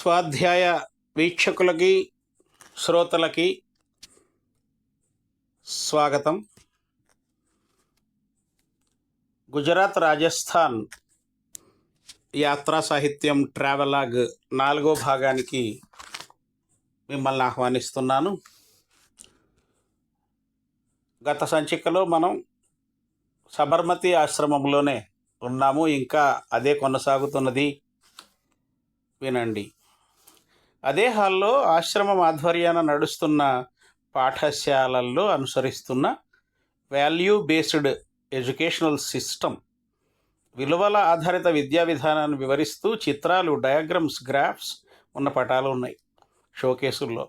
స్వాధ్యాయ వీక్షకులకి శ్రోతలకి స్వాగతం. గుజరాత్ రాజస్థాన్ యాత్రా సాహిత్యం ట్రావెలాగ్ నాలుగో భాగానికి మిమ్మల్ని ఆహ్వానిస్తున్నాను. గత సంచికలో మనం సబర్మతి ఆశ్రమంలోనే ఉన్నాము. ఇంకా అదే కొనసాగుతున్నది. వినండి. అదే హాల్లో ఆశ్రమం ఆధ్వర్యాన నడుస్తున్న పాఠశాలల్లో అనుసరిస్తున్న వాల్యూ బేస్డ్ ఎడ్యుకేషనల్ సిస్టమ్ విలువల ఆధారిత విద్యా విధానాన్ని వివరిస్తూ చిత్రాలు డయాగ్రమ్స్ గ్రాఫ్స్ ఉన్న పటాలు ఉన్నాయి షోకేసుల్లో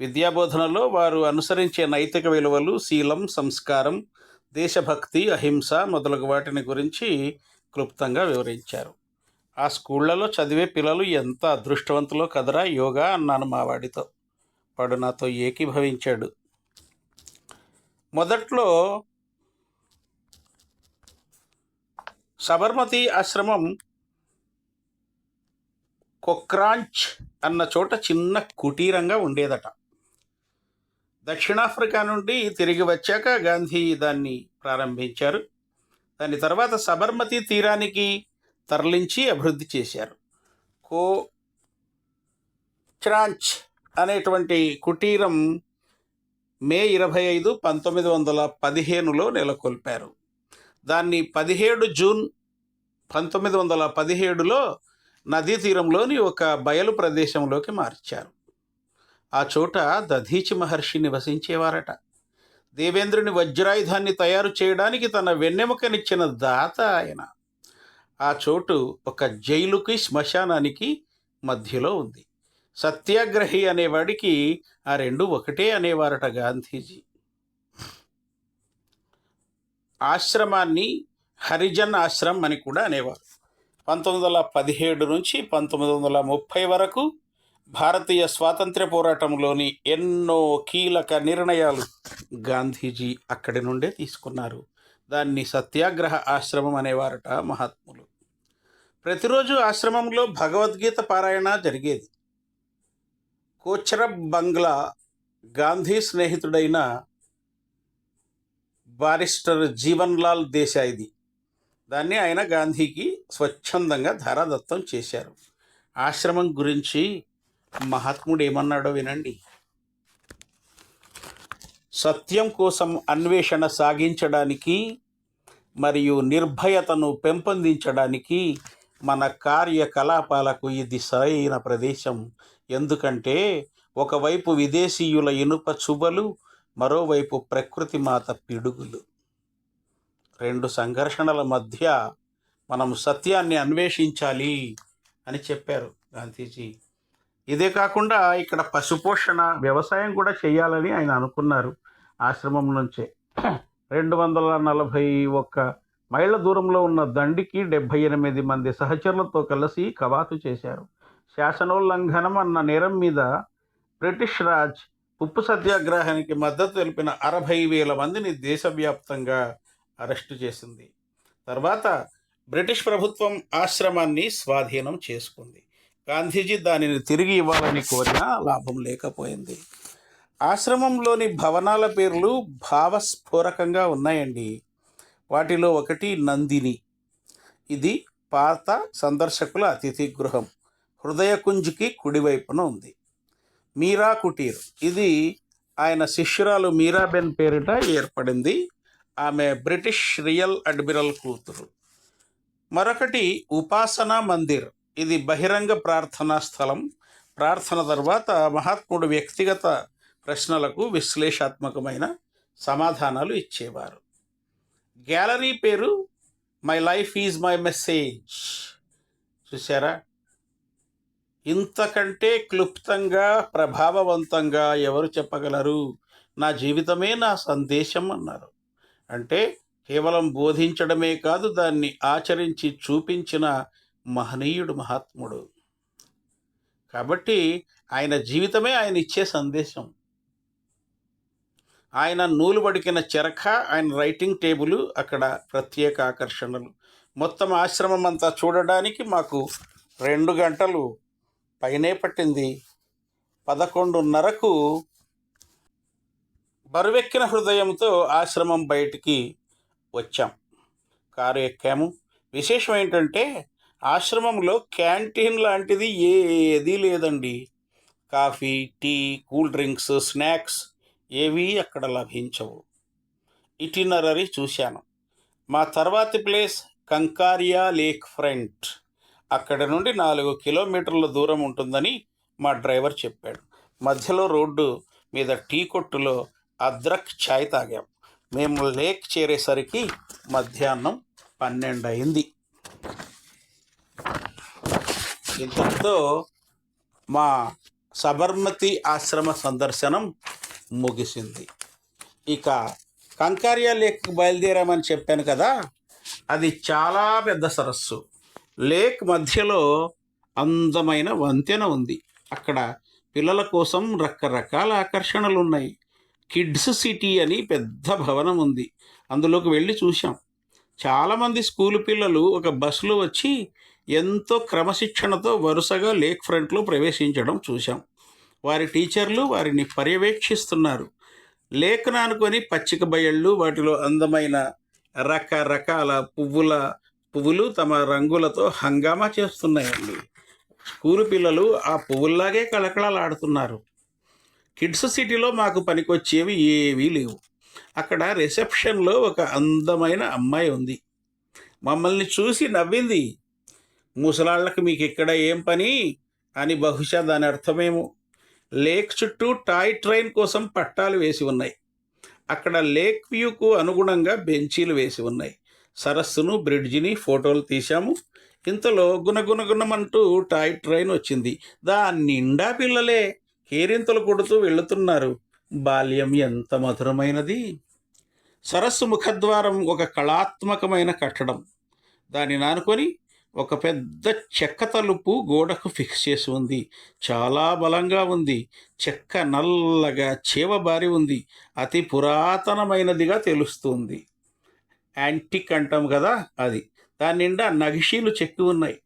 విద్యాబోధనలో వారు అనుసరించే నైతిక విలువలు శీలం సంస్కారం దేశభక్తి అహింస మొదలగు వాటిని గురించి క్లుప్తంగా వివరించారు. ఆ స్కూళ్ళలో చదివే పిల్లలు ఎంత అదృష్టవంతులో కదరా యోగా అన్నాను మా వాడితో వాడు నాతో ఏకీభవించాడు. మొదట్లో సబర్మతి ఆశ్రమం కొక్రాంచ్ అన్న చోట చిన్న కుటీరంగా ఉండేదట. దక్షిణాఫ్రికా నుండి తిరిగి వచ్చాక గాంధీ దాన్ని ప్రారంభించారు. దాని తర్వాత సబర్మతి తీరానికి తరలించి అభివృద్ధి చేశారు. కో చ్రాంచ్ అనేటువంటి కుటీరం మే ఇరవై ఐదు పంతొమ్మిది వందల పదిహేనులో నెలకొల్పారు. దాన్ని పదిహేడు జూన్ పంతొమ్మిది వందల పదిహేడులో నదీ తీరంలోని ఒక బయలు ప్రదేశంలోకి మార్చారు. ఆ చోట దధీచి మహర్షి నివసించేవారట. దేవేంద్రుని వజ్రాయుధాన్ని తయారు చేయడానికి తన వెన్నెముకనిచ్చిన దాత ఆయన. ఆ చోటు ఒక జైలుకి శ్మశానానికి మధ్యలో ఉంది. సత్యాగ్రహి అనేవాడికి ఆ రెండు ఒకటే అనేవారట గాంధీజీ. ఆశ్రమాన్ని హరిజన్ ఆశ్రమ్ అని కూడా అనేవారు. పంతొమ్మిది వందల పదిహేడు నుంచి పంతొమ్మిది వందల ముప్పై వరకు భారతీయ స్వాతంత్ర్య పోరాటంలోని ఎన్నో కీలక నిర్ణయాలు గాంధీజీ అక్కడి నుండే తీసుకున్నారు. దాన్ని సత్యాగ్రహ ఆశ్రమం అనేవారట మహాత్ములు. ప్రతిరోజు ఆశ్రమంలో భగవద్గీత పారాయణ జరిగేది. కోచరబ్ బంగ్లా గాంధీ స్నేహితుడైన బారిస్టర్ జీవన్లాల్ దేశాయిది. దాన్ని ఆయన గాంధీకి స్వచ్ఛందంగా ధారాదత్తం చేశారు. ఆశ్రమం గురించి మహాత్ముడు ఏమన్నాడో వినండి. సత్యం కోసం అన్వేషణ సాగించడానికి మరియు నిర్భయతను పెంపొందించడానికి మన కార్యకలాపాలకు ఇది సరైన ప్రదేశం. ఎందుకంటే ఒకవైపు విదేశీయుల ఇనుప చుబలు మరోవైపు ప్రకృతి మాత పిడుగులు. రెండు సంఘర్షణల మధ్య మనం సత్యాన్ని అన్వేషించాలి అని చెప్పారు గాంధీజీ. ఇదే కాకుండా ఇక్కడ పశుపోషణ వ్యవసాయం కూడా చేయాలని ఆయన అనుకున్నారు ఆశ్రమం నుంచే. రెండు వందల నలభై ఒక్క మైళ్ళ దూరంలో ఉన్న దండికి డెబ్భై ఎనిమిది మంది సహచరులతో కలిసి కవాతు చేశారు. శాసనోల్లంఘనం అన్న నేరం మీద బ్రిటిష్ రాజ్ ఉప్పు సత్యాగ్రహానికి మద్దతు తెలిపిన అరవై వేల మందిని దేశవ్యాప్తంగా అరెస్టు చేసింది. తర్వాత బ్రిటిష్ ప్రభుత్వం ఆశ్రమాన్ని స్వాధీనం చేసుకుంది. గాంధీజీ దానిని తిరిగి ఇవ్వాలని కోరినా లాభం లేకపోయింది. ఆశ్రమంలోని భవనాల పేర్లు భావస్ఫోరకంగా ఉన్నాయండి. వాటిలో ఒకటి నందిని. ఇది పాత సందర్శకుల అతిథి గృహం. హృదయకుంజ్కి కుడివైపున ఉంది. మీరా కుటీర్. ఇది ఆయన శిష్యురాలు మీరాబెన్ పేరిట ఏర్పడింది. ఆమె బ్రిటిష్ రియల్ అడ్మిరల్ కూతురు. మరొకటి ఉపాసనా మందిర్. ఇది బహిరంగ ప్రార్థనా స్థలం. ప్రార్థన తర్వాత మహాత్ముడు వ్యక్తిగత ప్రశ్నలకు విశ్లేషాత్మకమైన సమాధానాలు ఇచ్చేవారు. గ్యాలరీ పేరు my life is my message. చూసారా ఇంతకంటే క్లుప్తంగా ప్రభావవంతంగా ఎవరు చెప్పగలరు? నా జీవితమే నా సందేశం అన్నారు. అంటే కేవలం బోధించడమే కాదు దాన్ని ఆచరించి చూపించిన మహనీయుడు మహాత్ముడు. కాబట్టి ఆయన జీవితమే ఆయన ఇచ్చే సందేశం. ఆయన నూలు పడికిన చెరక ఆయన రైటింగ్ టేబుల్ అక్కడ ప్రత్యేక ఆకర్షణలు. మొత్తం ఆశ్రమం అంతా చూడడానికి మాకు రెండు గంటలు పైనే పట్టింది. పదకొండున్నరకు బరువెక్కిన హృదయంతో ఆశ్రమం బయటికి వచ్చాం. కారు ఎక్కాము. విశేషం ఏంటంటే ఆశ్రమంలో క్యాంటీన్ లాంటిది ఏదీ లేదండి. Coffee tea cool drinks snacks ఏవీ అక్కడ లభించవు. ఇటినరీ చూశాను. మా తర్వాతి ప్లేస్ కంకారియా లేక్ ఫ్రంట్. అక్కడ నుండి నాలుగు కిలోమీటర్ల దూరం ఉంటుందని మా డ్రైవర్ చెప్పాడు. మధ్యలో రోడ్డు మీద టీ కొట్టులో అద్రక్ ఛాయ్ తాగాం. మేము లేక్ చేరేసరికి మధ్యాహ్నం పన్నెండు అయింది ఇంతటితో మా సబర్మతి ఆశ్రమ సందర్శనం ముగిసింది. ఇక కంకారియా లేక్ బయలుదేరామని చెప్పాను కదా అది చాలా పెద్ద సరస్సు. లేక్ మధ్యలో అందమైన వంతెన ఉంది. అక్కడ పిల్లల కోసం రకరకాల ఆకర్షణలు ఉన్నాయి కిడ్స్ సిటీ అని పెద్ద భవనం ఉంది. అందులోకి వెళ్ళి చూశాం. చాలామంది స్కూల్ పిల్లలు ఒక బస్సులో వచ్చి ఎంతో క్రమశిక్షణతో వరుసగా లేక్ ఫ్రంట్లో ప్రవేశించడం చూశాం. వారి టీచర్లు వారిని పర్యవేక్షిస్తున్నారు. లేఖనానుకొని పచ్చిక బయళ్ళు వాటిలో అందమైన రకరకాల పువ్వుల పువ్వులు తమ రంగులతో హంగామా చేస్తున్నాయండి. స్కూలు పిల్లలు ఆ పువ్వుల్లాగే కళకళలాడుతున్నారు. కిడ్స్ సిటీలో మాకు పనికొచ్చేవి ఏవీ లేవు. అక్కడ రిసెప్షన్లో ఒక అందమైన అమ్మాయి ఉంది. మమ్మల్ని చూసి నవ్వింది. ముసలాళ్ళకి మీకు ఇక్కడ ఏం పని? అని బహుశా దాని అర్థమేమో. లేక్ చుట్టూ టాయ్ ట్రైన్ కోసం పట్టాలు వేసి ఉన్నాయి. అక్కడ లేక్ వ్యూకు అనుగుణంగా బెంచీలు వేసి ఉన్నాయి. సరస్సును బ్రిడ్జిని ఫోటోలు తీశాము. ఇంతలో గుణగుణగుణమంటూ టాయ్ ట్రైన్ వచ్చింది. దాని నిండా పిల్లలే. కేరింతలు కొడుతూ వెళుతున్నారు. బాల్యం ఎంత మధురమైనది. సరస్సు ముఖద్వారం ఒక కళాత్మకమైన కట్టడం. దానిని ఆనుకొని ఒక పెద్ద చెక్క తలుపు గోడకు ఫిక్స్ చేసి ఉంది. చాలా బలంగా ఉంది. చెక్క నల్లగా చేవబారి ఉంది. అతి పురాతనమైనదిగా తెలుస్తుంది. యాంటిక్ అంటాం కదా అది. దాని నిండా నగిషీలు చెక్కి ఉన్నాయి.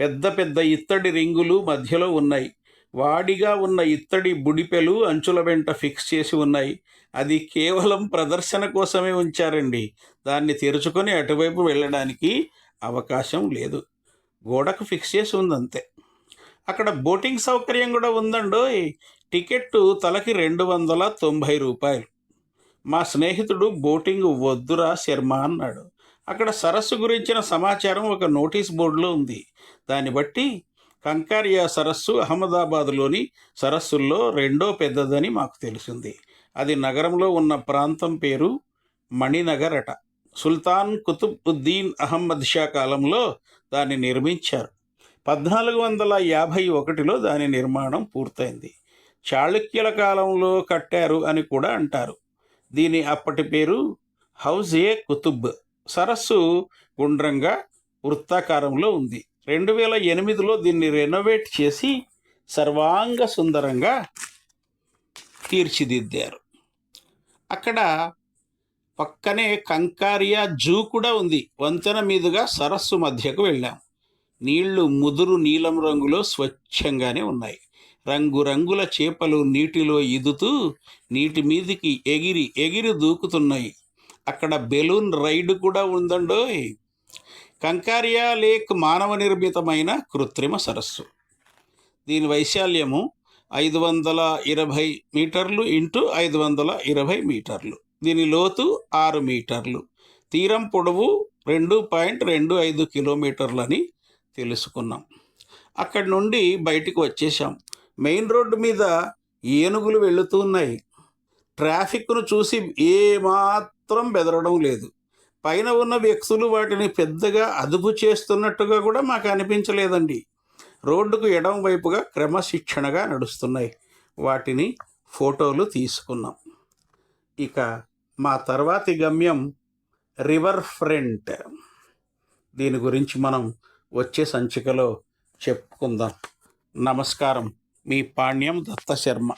పెద్ద పెద్ద ఇత్తడి రింగులు మధ్యలో ఉన్నాయి. వాడిగా ఉన్న ఇత్తడి బుడిపెలు అంచుల వెంట ఫిక్స్ చేసి ఉన్నాయి. అది కేవలం ప్రదర్శన కోసమే ఉంచారండి. దాన్ని తెరుచుకొని అటువైపు వెళ్ళడానికి అవకాశం లేదు. గోడకు ఫిక్స్ చేసి ఉంది అంతే అక్కడ బోటింగ్ సౌకర్యం కూడా ఉందండోయ్. టికెట్ తలకి రెండు వందల తొంభై రూపాయలు. మా స్నేహితుడు బోటింగ్ వద్దురా శర్మ అన్నాడు. అక్కడ సరస్సు గురించిన సమాచారం ఒక నోటీస్ బోర్డులో ఉంది. దాన్ని బట్టి కంకారియా సరస్సు అహ్మదాబాద్లోని సరస్సుల్లో రెండో పెద్దదని మాకు తెలిసింది. అది నగరంలో ఉన్న ప్రాంతం పేరు మణినగర్ అట సుల్తాన్ కుతుబ్ ఉద్దీన్ అహ్మద్ షా కాలంలో దాన్ని నిర్మించారు. పద్నాలుగు వందల యాభై ఒకటిలో దాని నిర్మాణం పూర్తయింది. చాళుక్యుల కాలంలో కట్టారు అని కూడా అంటారు. దీని అప్పటి పేరు హౌజ్ ఏ కుతుబ్. సరస్సు గుండ్రంగా వృత్తాకారంలో ఉంది. రెండు వేల ఎనిమిదిలో దీన్ని రెనోవేట్ చేసి సర్వాంగ సుందరంగా తీర్చిదిద్దారు. అక్కడ పక్కనే కంకారియా జూ కూడా ఉంది. వంతెన మీదుగా సరస్సు మధ్యకు వెళ్ళాం. నీళ్ళు ముదురు నీలం రంగులో స్వచ్ఛంగానే ఉన్నాయి. రంగురంగుల చేపలు నీటిలో ఈదుతూ నీటి మీదికి ఎగిరి ఎగిరి దూకుతున్నాయి. అక్కడ బెలూన్ రైడ్ కూడా ఉందండోయ్. కంకారియా లేక్ మానవ నిర్మితమైన కృత్రిమ సరస్సు. దీని వైశాల్యము ఐదు వందల ఇరవై మీటర్లు ఇంటూ ఐదు వందల ఇరవై మీటర్లు. దీని లోతు ఆరు మీటర్లు. తీరం పొడవు రెండు పాయింట్ రెండు ఐదు కిలోమీటర్లని తెలుసుకున్నాం. అక్కడి నుండి బయటికి వచ్చేసాం మెయిన్ రోడ్డు మీద ఏనుగులు వెళుతున్నాయి ట్రాఫిక్ను చూసి ఏమాత్రం బెదరడం లేదు. పైన ఉన్న వ్యక్తులు వాటిని పెద్దగా అదుపు చేస్తున్నట్టుగా కూడా మాకు అనిపించలేదండి. రోడ్డుకు ఎడం వైపుగా క్రమశిక్షణగా నడుస్తున్నాయి. వాటిని ఫోటోలు తీసుకున్నాం. ఇక మా తర్వాతి గమ్యం రివర్ ఫ్రంట్. దీని గురించి మనం వచ్చే సంచికలో చెప్పుకుందాం. నమస్కారం. మీ పాణ్యం దత్త శర్మ.